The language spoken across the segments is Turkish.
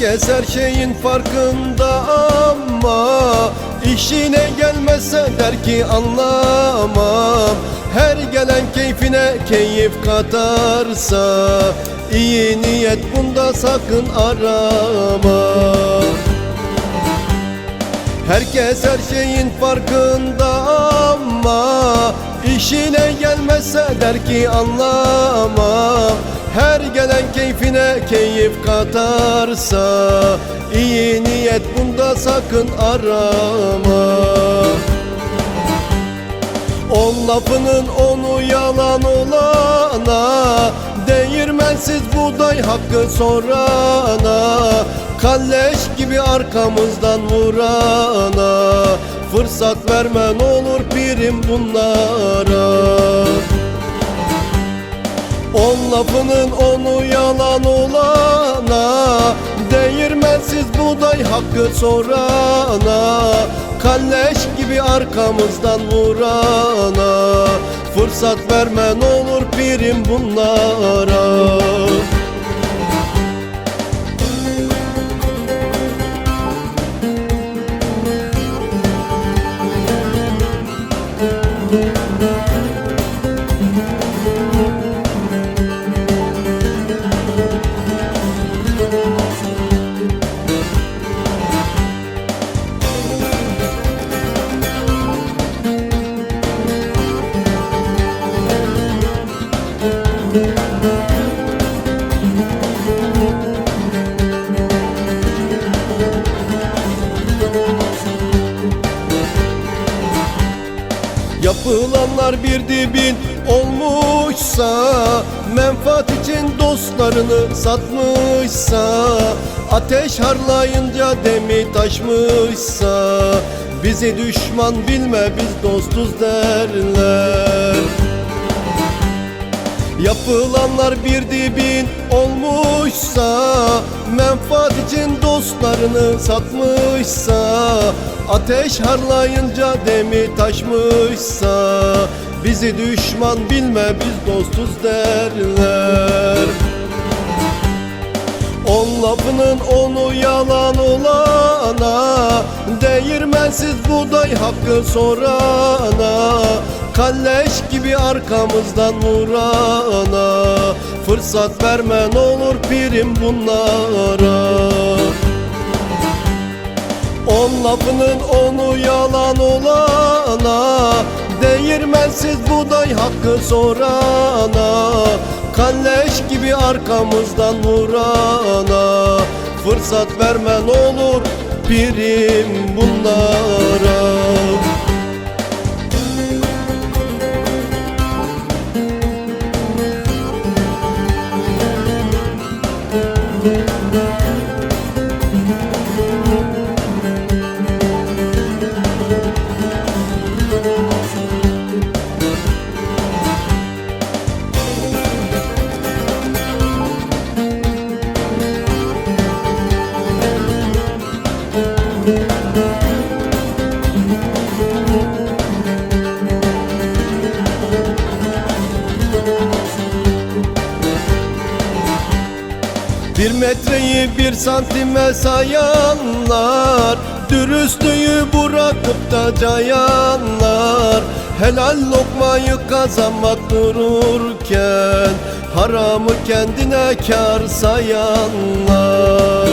Herkes her şeyin farkında ama işine gelmezse der ki anlamam. Her gelen keyfine keyif katarsa iyi niyet bunda sakın arama. Herkes her şeyin farkında ama işine gelmezse der ki anlamam Her gelen keyfine keyif katarsa iyi niyet bunda sakın arama. On lafının onu yalan olana Değirmensiz buğday hakkı sorana Kalleş gibi arkamızdan vurana Fırsat vermen olur pirim bunlara On lafının onu yalan olana Değirmensiz buğday hakkı sorana Kalleş gibi arkamızdan vurana Fırsat vermen olur pirim bunlara Yapılanlar bir dibin olmuşsa Menfaat için dostlarını satmışsa Ateş harlayınca demi taşmışsa Bizi düşman bilme biz dostuz derler. Yapılanlar bir dibin olmuşsa Menfaat için dostlarını satmışsa Ateş harlayınca demi taşmışsa Bizi düşman bilme biz dostuz derler. On lafının onu yalan olana Değirmensiz buğday hakkı sorana Kalleş gibi arkamızdan vurana Fırsat vermen olur pirim bunlara lafının onu yalan olana Değirmensiz buğday hakkı sorana Kalleş gibi arkamızdan vurana. Fırsat vermen olur pirim bunlara Bir metreyi bir santime sayanlar Dürüstlüğü bırakıp da cayanlar. Helal lokmayı kazanmak dururken Haramı kendine kar sayanlar.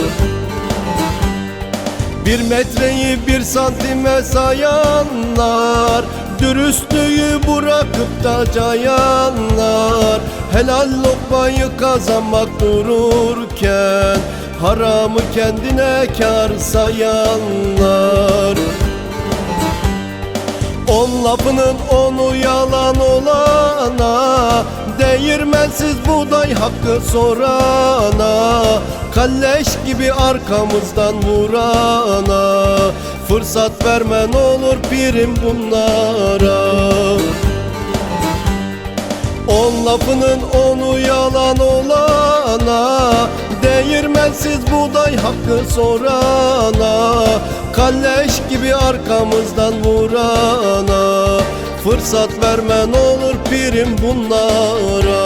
Bir metreyi bir santime sayanlar Dürüstlüğü bırakıp da cayanlar. Helal lokmayı kazanmak dururken Haramı kendine kar sayanlar. On lafının onu yalan olana Değirmensiz buğday hakkı sorana. Kalleş gibi arkamızdan vurana Fırsat vermen olur pirim bunlara. On lafının onu yalan olana Değirmensiz buğday hakkı sorana Kalleş gibi arkamızdan vurana. Fırsat vermen olur pirim bunlara